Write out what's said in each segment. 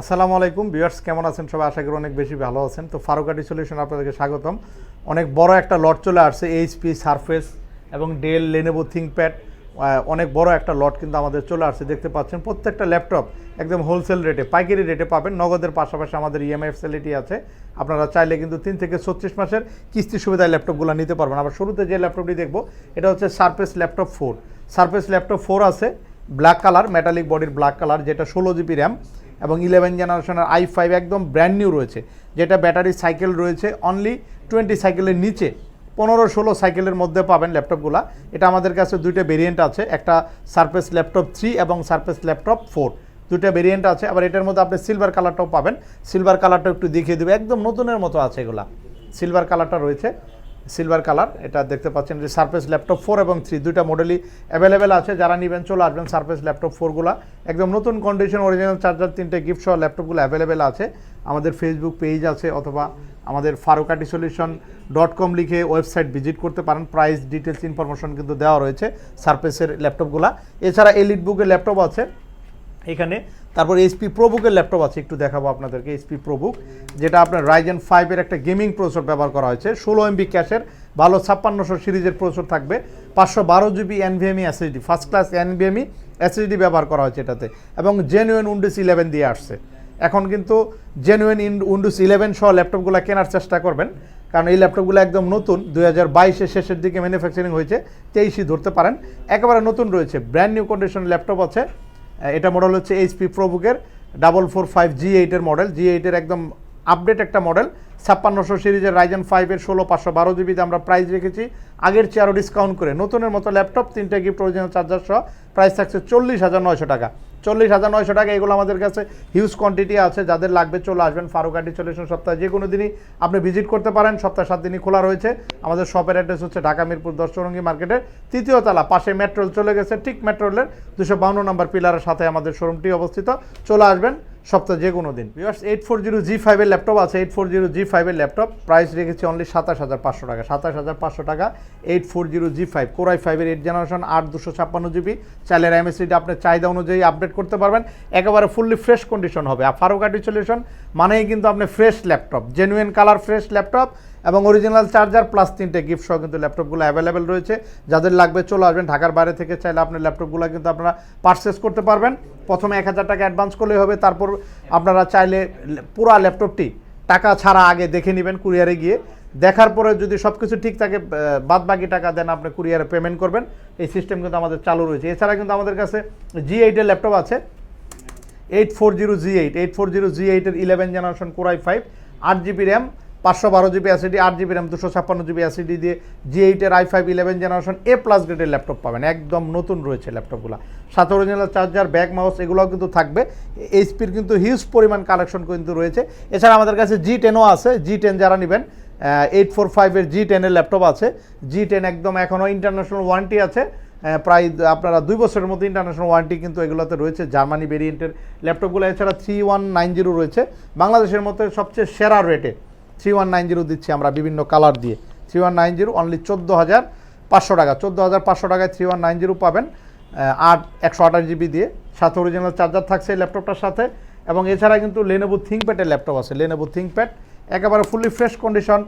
আসসালামু আলাইকুম ভিউয়ার্স, কেমন আছেন সবাই? আশা করি অনেক বেশি ভালো আছেন। তো ফারুকাটি সলিউশন আপনাদেরকে স্বাগতম। অনেক বড় একটা লট চলে আসছে, এইচপি, সারফেস এবং ডেল লেনেভো থিঙ্কপ্যাড অনেক বড় একটা লট কিন্তু আমাদের চলে আসছে, দেখতে পাচ্ছেন। প্রত্যেকটা ল্যাপটপ একদম হোলসেল রেটে পাইকারি রেটে পাবেন। নগদের পাশাপাশি আমাদের E ইএমআই ফ্যাসিলিটি আছে। আপনারা চাইলে কিন্তু তিন থেকে ছত্রিশ মাসের কিস্তি সুবিধায় ল্যাপটপগুলো নিতে পারবেন। আবার শুরুতে যে ল্যাপটপটি দেখব, এটা হচ্ছে Surface laptop four Surface laptop four আছে ব্ল্যাক কালার মেটালিক বডির ব্ল্যাক কালার যেটা ষোলো জিবি র্যাম এবং ইলেভেন জেনারেশনের আই ফাইভ একদম ব্র্যান্ড নিউ রয়েছে, যেটা ব্যাটারি সাইকেল রয়েছে অনলি টোয়েন্টি সাইকেলের নিচে, পনেরো ষোলো সাইকেলের মধ্যে পাবেন ল্যাপটপগুলো এটা আমাদের কাছে দুইটা ভেরিয়েন্ট আছে, একটা সারফেস ল্যাপটপ থ্রি এবং সারফেস ল্যাপটপ ফোর দুইটা ভেরিয়েন্ট আছে, আবার এটার মধ্যে আপনি সিলভার কালারটাও পাবেন। সিলভার কালারটা একটু দেখিয়ে দেবে, একদম নতুনের মতো আছে এগুলা। সিলভার কালারটা রয়েছে। সিলভার কালার এটা দেখতে পাচ্ছেন যে সার্ফেস ল্যাপটপ ফোর এবং থ্রি দুইটা মডেলই অ্যাভেলেবেল আছে। যারা নেবেন, চলে আসবেন সার্ফেস ল্যাপটপ ফোরগুলো একদম নতুন কন্ডিশন অরিজিনাল চার্জার তিনটে গিফট সহ ল্যাপটপগুলো অ্যাভেলেবেল আছে। আমাদের ফেসবুক পেজ আছে অথবা আমাদের ফারুকাটি সলিউশন ডট কম লিখে ওয়েবসাইট ভিজিট করতে পারেন। প্রাইস ডিটেলস ইনফরমেশন কিন্তু দেওয়া রয়েছে সার্ফেসের ল্যাপটপগুলো এছাড়া এলিট বুকের ল্যাপটপ আছে। এখানে। তারপর এইচপি প্রোবুকের ল্যাপটপ আছে, একটু দেখাবো আপনাদেরকে এইচপি প্রোবুক যেটা আপনার রাইজেন ফাইভের একটা গেমিং প্রসেসর ব্যবহার করা হয়েছে। ষোলো এমবি ক্যাশের, ভালো ছাপ্পান্নশো সিরিজের প্রসেসর থাকবে। পাঁচশো বারো GB NVMe SSD first class NVMe SSD ব্যবহার করা হয়েছে এটাতে। এবং জেনুইন উইন্ডোজ ইলেভেন দিয়ে আসছে। এখন কিন্তু জেনুইন ইন উইন্ডোজ ইলেভেন সহ ল্যাপটপগুলো কেনার চেষ্টা করবেন। কারণ এই ল্যাপটপগুলো একদম নতুন, দুই হাজার বাইশের শেষের দিকে ম্যানুফ্যাকচারিং হয়েছে, তেইশই ধরতে পারেন। একেবারে নতুন রয়েছে ব্র্যান্ড নিউ কন্ডিশন ল্যাপটপ আছে। এটা মডেল হচ্ছে এইচপি প্রোবুকের ডাবল ফোর ফাইভ জি এইটের মডেল জি এইটের একদম আপডেট একটা মডেল ছাপ্পান্নশো সিরিজের রাইজেন ফাইভের ষোলো পাঁচশো বারো জিবিতে আমরা প্রাইস রেখেছি। আগের চেয়ে আরও ডিসকাউন্ট করে। নতুনের মতো ল্যাপটপ তিনটে গিফট অরিজিনাল চার্জার সহ প্রাইস থাকছে চল্লিশ হাজার নয়শো টাকা। চল্লিশ হাজার নয়শো টাকা এগুলো আমাদের কাছে হিউজ কোয়ান্টিটি আছে। যাদের লাগবে চলে আসবেন ফারুকাটি সলিউশন সপ্তাহে যে কোনো দিনই। আপনি ভিজিট করতে পারেন, সপ্তাহে সাত দিনই খোলা রয়েছে। আমাদের শপের অ্যাড্রেস হচ্ছে ঢাকা মিরপুর দশরঙ্গি মার্কেটের তৃতীয় তালা, পাশে মেট্রোল চলে গেছে। ঠিক মেট্রোলের দুশো বাউন্ন নম্বর পিলারের সাথে আমাদের শোরুমটি অবস্থিত। চলে আসবেন। সপ্তাহে যে কোনো দিন। Viewers eight four zero G ফাইভের ল্যাপটপ আছে এইট ফোর জিরো জি ফাইভের ল্যাপটপ প্রাইস রেখেছি অনলি সাতাশ হাজার পাঁচশো টাকা। সাতাশ হাজার পাঁচশো টাকা eight four zero G five core i ফাইভের এইট জেনারেশন আট দুশো ছাপ্পান্ন জিবি চাইলের এমএসিটা আপনার চাহিদা অনুযায়ী আপডেট করতে পারবেন। একেবারে ফুললি ফ্রেশ কন্ডিশন হবে। আর ফারুকাটি সলিউশন মানেই কিন্তু আপনি fresh laptop genuine colour fresh laptop এবং অরিজিনাল চার্জার প্লাস তিনটে গিফট সহ কিন্তু ল্যাপটপগুলো অ্যাভেলেবেল রয়েছে। যাদের লাগবে চলে আসবেন। ঢাকার বাইরে থেকে চাইলে আপনার ল্যাপটপগুলো কিন্তু আপনারা পারচেস করতে পারবেন। প্রথমে এক হাজার টাকা অ্যাডভান্স করলেই হবে, তারপর আপনারা চাইলে পুরা ল্যাপটপটি টাকা ছাড়া আগে দেখে নেবেন কুরিয়ারে গিয়ে। দেখার পরে যদি সব কিছু ঠিক থাকে বাদ বাকি টাকা দেন আপনি কুরিয়ারে পেমেন্ট করবেন। এই সিস্টেম কিন্তু আমাদের চালু রয়েছে। এছাড়া কিন্তু আমাদের কাছে জি এইটের ল্যাপটপ আছে। Eight four zero G eight eight four zero G এইটের eleven generation core i five আট জিবি র্যাম পাঁচশো বারো জিবি অ্যাসিডি আট জিবি র্যাম দুশো ছাপ্পান্ন জিবি অ্যাসিডি দিয়ে জি এইটের i five eleven generation A plus গ্রেডের ল্যাপটপ পাবেন। একদম নতুন রয়েছে ল্যাপটপগুলো সাথে অরিজিনাল চার্জার ব্যাক মাউস এগুলোও কিন্তু থাকবে। এইচপির কিন্তু হিউজ পরিমাণ কালেকশন কিন্তু রয়েছে। এছাড়া আমাদের কাছে জি টেনও আছে। জি টেন যারা নেবেন এইট ফোর ফাইভের জি টেনের ল্যাপটপ আছে। জি টেন একদম এখনও ইন্টারন্যাশনাল ওয়ারেন্টি আছে। প্রায় আপনারা দুই বছরের মধ্যে ইন্টারন্যাশনাল ওয়ারেন্টি কিন্তু এগুলোতে রয়েছে। জার্মানি ভেরিয়েন্টের ল্যাপটপগুলো এছাড়া থ্রি ওয়ান নাইন জিরো রয়েছে। বাংলাদেশের মধ্যে সবচেয়ে সেরা রেটে থ্রি ওয়ান নাইন জিরো দিচ্ছি আমরা বিভিন্ন কালার দিয়ে। Three one nine zero only চোদ্দ হাজার পাঁচশো টাকা। চোদ্দ হাজার পাঁচশো টাকায় থ্রি ওয়ান নাইন জিরো পাবেন আট, একশো আঠাশ জিবি দিয়ে। সাথে অরিজিনাল চার্জার থাকছে এই ল্যাপটপটার সাথে। এবং এছাড়া কিন্তু লেনেবো থিঙ্কপ্যাডের ল্যাপটপ আছে লেনেবো থিঙ্কপ্যাড একেবারে ফুললি ফ্রেশ কন্ডিশন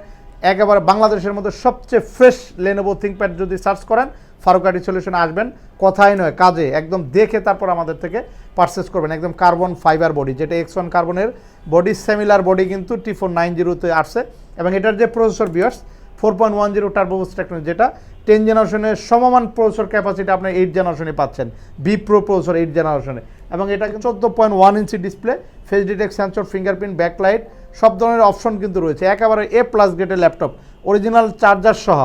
একেবারে বাংলাদেশের মধ্যে সবচেয়ে ফ্রেশ লেনোভো থিঙ্কপ্যাড যদি সার্চ করেন ফারুকাটি সলিউশনে আসবেন। কথাই নয়, কাজে, একদম দেখে তারপর আমাদের থেকে পারচেস করবেন, একদম কার্বন ফাইবার বডি যেটা এক্স ওয়ান কার্বনের বডি সেমিলার বডি কিন্তু টি ফোর নাইন জিরোতে আসছে। এবং এটার যে প্রসেসর বিয়ার্স four point one zero turbo boost technology যেটা টেন জেনারেশনের সমমান প্রসেসর ক্যাপাসিটি আপনি এইট জেনারেশনে পাচ্ছেন। বি প্রো প্রসেসর এইট জেনারেশনে এবং এটা চোদ্দ point one inch display face detect sensor fingerprint backlight সব ধরনের অপশন কিন্তু রয়েছে। একেবারে এ প্লাস গ্রেডের ল্যাপটপ অরিজিনাল চার্জার সহ।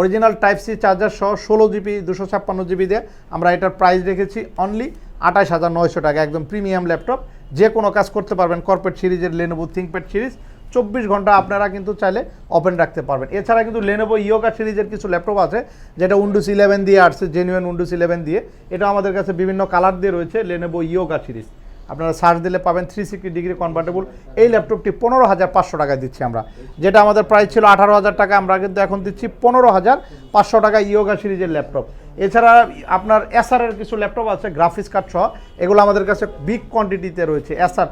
অরিজিনাল টাইপ সি চার্জার সহ ষোলো জিবি দুশো ছাপ্পান্ন জিবি দিয়ে আমরা এটার প্রাইস রেখেছি অনলি আঠাশ হাজার নয়শো টাকা, একদম প্রিমিয়াম ল্যাপটপ যে কোনো কাজ করতে পারবেন কর্পোরেট সিরিজের লেনোভো থিঙ্কপ্যাড সিরিজ চব্বিশ ঘণ্টা আপনারা কিন্তু চাইলে ওপেন রাখতে পারবেন। এছাড়া কিন্তু লেনোভো ইয়োগা সিরিজের কিছু ল্যাপটপ আছে, যেটা উইন্ডোজ ইলেভেন দিয়ে আসছে জেনুইন উইন্ডোজ ইলেভেন দিয়ে। এটা আমাদের কাছে বিভিন্ন কালার দিয়ে রয়েছে লেনোভো ইয়োগা সিরিজ আপনারা সার্চ দিলে পাবেন থ্রি সিক্সটি ডিগ্রি কনভার্টেবল এই ল্যাপটপটি পনেরো হাজার পাঁচশো টাকায় দিচ্ছি আমরা। যেটা আমাদের প্রাইস ছিল আঠারো হাজার টাকা, আমরা কিন্তু এখন দিচ্ছি পনেরো হাজার পাঁচশো টাকা ইয়োগা সিরিজের ল্যাপটপ এছাড়া আপনার এসআরের কিছু ল্যাপটপ আছে গ্রাফিক্স কার্ড সহ। এগুলো আমাদের কাছে বিগ কোয়ান্টিটিতে রয়েছে। এসআর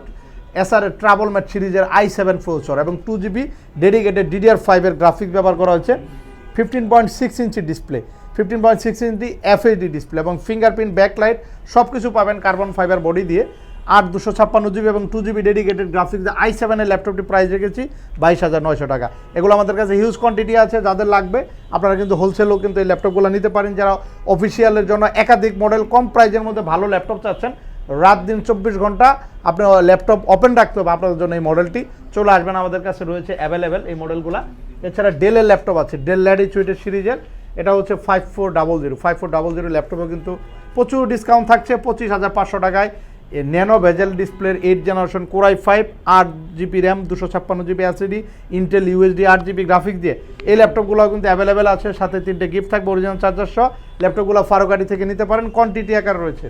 এসআরের ট্রাভেল ম্যাট সিরিজের আই সেভেন প্রসেসর এবং টু জিবি ডেডিকেটেড ডিডিআর ফাইভের গ্রাফিক্স ব্যবহার করা হয়েছে। Fifteen point six inch display fifteen point six inch FHD display এবং ফিঙ্গারপ্রিন্ট ব্যাকলাইট সব কিছু পাবেন কার্বন ফাইবার বডি দিয়ে। আট দুশো ছাপ্পান্ন জিবি এবং two GB dedicated graphics i সেভেনের ল্যাপটপটি প্রাইস রেখেছি বাইশ হাজার নয়শো টাকা। এগুলো আমাদের কাছে হিউজ কোয়ান্টিটি আছে, যাদের লাগবে, আপনারা কিন্তু হোলসেলও কিন্তু এই ল্যাপটপগুলো নিতে পারেন। যারা অফিসিয়ালের জন্য একাধিক মডেল কম প্রাইজের মধ্যে ভালো ল্যাপটপ চাচ্ছেন, রাত দিন চব্বিশ ঘণ্টা আপনি ল্যাপটপ ওপেন রাখতে হবে আপনাদের জন্য এই মডেলটি চলে আসবেন, আমাদের কাছে রয়েছে অ্যাভেলেবেল এই মডেলগুলো এছাড়া ডেলের ল্যাপটপ আছে ডেল ল্যাডিচুইটের সিরিজের। এটা হচ্ছে five four double zero five four double zero ল্যাপটপে কিন্তু প্রচুর ডিসকাউন্ট থাকছে, পঁচিশ হাজার পাঁচশো টাকায়। ন্যানো ভেজেল ডিসপ্লের eight generation core i five আট জিবি র্যাম দুশো ছাপ্পান্ন জিবি এসিডি ইন্টেল ইউএসডি আট জিবি গ্রাফিক্স দিয়ে। এই ল্যাপটপগুলো কিন্তু অ্যাভেলেবেল আছে, সাথে তিনটে গিফট থাকবে অরিজিনাল চার্জার সহ। ল্যাপটপগুলো ফারোকাটি থেকে নিতে পারেন কোয়ান্টিটি আকার রয়েছে।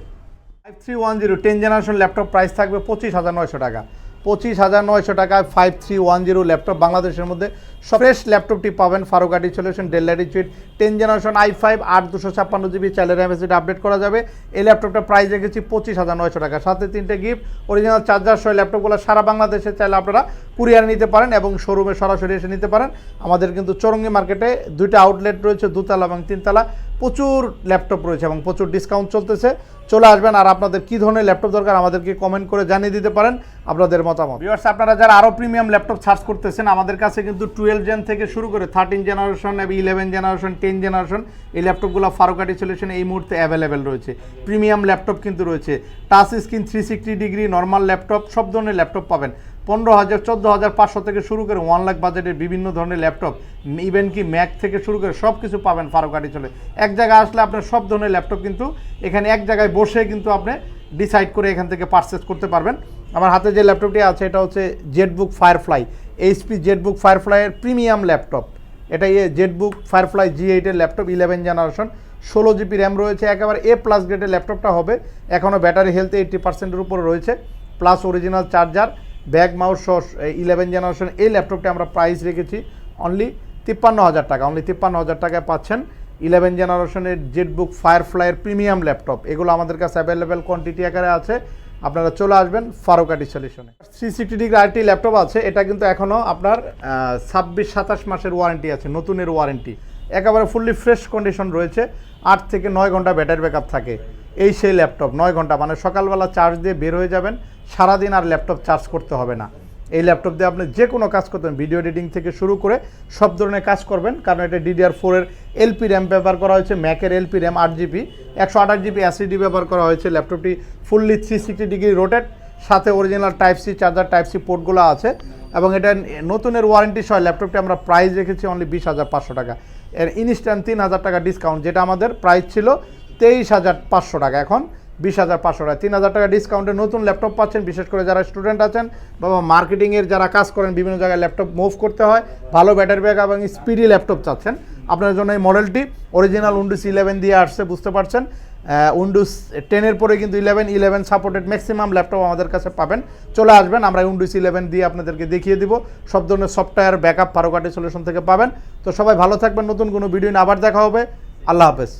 Five three one zero ten generation laptop price থাকবে পঁচিশ হাজার নয়শো টাকা। পঁচিশ হাজার নয়শো টাকায় five three one zero laptop বাংলাদেশের মধ্যে। ফ্রেশ ল্যাপটপটি পাবেন Farukati solution Dell Latitude ten generation i five আট দুশো ছাপ্পান্ন জিবি চাইলের এমএসিটি আপডেট করা যাবে। এই ল্যাপটপটা প্রাইস রেখেছি পঁচিশ হাজার নয়শো টাকা। সাথে তিনটে গিফট অরিজিনাল চার্জার সহ ল্যাপটপগুলো সারা বাংলাদেশে চাইলে আপনারা কুরিয়ার নিতে পারেন এবং শোরুমে সরাসরি এসে নিতে পারেন। আমাদের কিন্তু চৌরঙ্গি মার্কেটে দুইটা আউটলেট রয়েছে, দুতলা এবং তিনতলা। প্রচুর ল্যাপটপ রয়েছে এবং প্রচুর ডিসকাউন্ট চলতেছে। চলে আসবেন আর আপনাদের কী ধরনের ল্যাপটপ দরকার আমাদেরকে কমেন্ট করে জানিয়ে দিতে পারেন। আপনাদের মতামত। ভিউয়ার্স আপনারা যারা আরও প্রিমিয়াম ল্যাপটপ সার্চ করতেছেন, আমাদের কাছে কিন্তু টুয়েলভ জেন থেকে শুরু করে থার্টিন জেনারেশন এবং ইলেভেন জেনারেশন টেন জেনারেশন এই ল্যাপটপগুলো ফারুকাটি সলিউশন এই মুহূর্তে অ্যাভেলেবেল রয়েছে। প্রিমিয়াম ল্যাপটপ কিন্তু রয়েছে। Touch screen three sixty degree normal laptop, সব ধরনের ল্যাপটপ পাবেন। পনেরো হাজার, চোদ্দ হাজার, পাঁচশো থেকে শুরু করে ওয়ান লাখ বাজেটের বিভিন্ন ধরনের ল্যাপটপ ইভেন কি ম্যাক থেকে শুরু করে সব কিছু পাবেন ফারুকাটি চলে। এক জায়গায় আসলে আপনার সব ধরনের ল্যাপটপ কিন্তু এখানে এক জায়গায় বসে কিন্তু আপনি ডিসাইড করে এখান থেকে পারচেস করতে পারবেন। আমার হাতে যে ল্যাপটপটি আছে, এটা হচ্ছে জেটবুক ফায়ারফ্লাই এইচপি জেটবুক ফায়ারফ্লাইয়ের প্রিমিয়াম ল্যাপটপ এটা ইয়ে জেটবুক ফায়ারফ্লাই জি এইটের ল্যাপটপ ইলেভেন জেনারেশন ষোলো জিবি র্যাম রয়েছে, একেবারে এ প্লাস গ্রেডের ল্যাপটপটা হবে। এখনও ব্যাটারি হেলথ এইট্টি পার্সেন্টের উপরে রয়েছে plus original charger bag, mouse সহ ইলেভেন জেনারেশন এই ল্যাপটপটা আমরা প্রাইস রেখেছি অনলি তিপ্পান্ন হাজার টাকা অনলি তিপ্পান্ন হাজার টাকায় পাচ্ছেন ইলেভেন জেনারেশনের জেটবুক ফায়ারফ্লাইয়ের প্রিমিয়াম ল্যাপটপ এগুলো আমাদের কাছে অ্যাভেলেবেল কোয়ান্টিটি আকারে আছে। আপনারা চলে আসবেন ফারুকাটি সলিউশনে থ্রি সিক্সটি ডিগ্রি আরটি ল্যাপটপ আছে, এটা কিন্তু এখনও আপনার ছাব্বিশ, সাতাশ মাসের ওয়ারেন্টি আছে, নতুনের ওয়ারেন্টি একেবারে ফুললি ফ্রেশ কন্ডিশন রয়েছে, আট থেকে নয় ঘণ্টা ব্যাটারি ব্যাকআপ থাকে। এই সেই ল্যাপটপ নয় ঘণ্টা মানে সকালবেলা চার্জ দিয়ে বের হয়ে যাবেন সারাদিন আর ল্যাপটপ চার্জ করতে হবে না। এই ল্যাপটপ দিয়ে আপনি যে কোনো কাজ করতেন ভিডিও এডিটিং থেকে শুরু করে সব ধরনের কাজ করবেন। কারণ এটা ডিডিআর ফোরের এলপি র্যাম ব্যবহার করা হয়েছে ম্যাকের এলপি র্যাম আট জিবি একশো আঠাশ জিবি অ্যাসিডি ব্যবহার করা হয়েছে। ল্যাপটপটি fully three sixty degree rotate সাথে original type C charger type C পোর্টগুলো আছে। এবং এটা নতুনের ওয়ারেন্টি সহ ল্যাপটপটি আমরা প্রাইস রেখেছি অনলি বিশ হাজার পাঁচশো টাকা। এর ইনস্ট্যান্ট তিন হাজার টাকা ডিসকাউন্ট যেটা আমাদের প্রাইস ছিল তেইশ হাজার পাঁচশো টাকা। এখন বিশ হাজার পাঁচশো টাকা। তিন হাজার টাকা ডিসকাউন্টে নতুন ল্যাপটপ পাচ্ছেন। বিশেষ করে যারা স্টুডেন্ট আছেন বা মার্কেটিংয়ের যারা কাজ করেন, বিভিন্ন জায়গায় ল্যাপটপ মুভ করতে হয়, ভালো ব্যাটারি ব্যাক এবং স্পিডি ল্যাপটপ চাচ্ছেন। আপনার জন্য এই মডেলটি অরিজিনাল উইন্ডোজ ইলেভেন দিয়ে আসছে, বুঝতে পারছেন? উইন্ডোজ টেনের পরে কিন্তু eleven eleven supported maximum laptop আমাদের কাছে পাবেন। চলে আসবেন, আমরা উইন্ডোজ ইলেভেন দিয়ে আপনাদেরকে দেখিয়ে দিব। সব ধরনের সফটওয়্যার ব্যাকআপ ফারোকাটি সলিউশন থেকে পাবেন। তো সবাই ভালো থাকবেন, নতুন কোনো ভিডিও আবার দেখা হবে। আল্লাহ হাফেজ।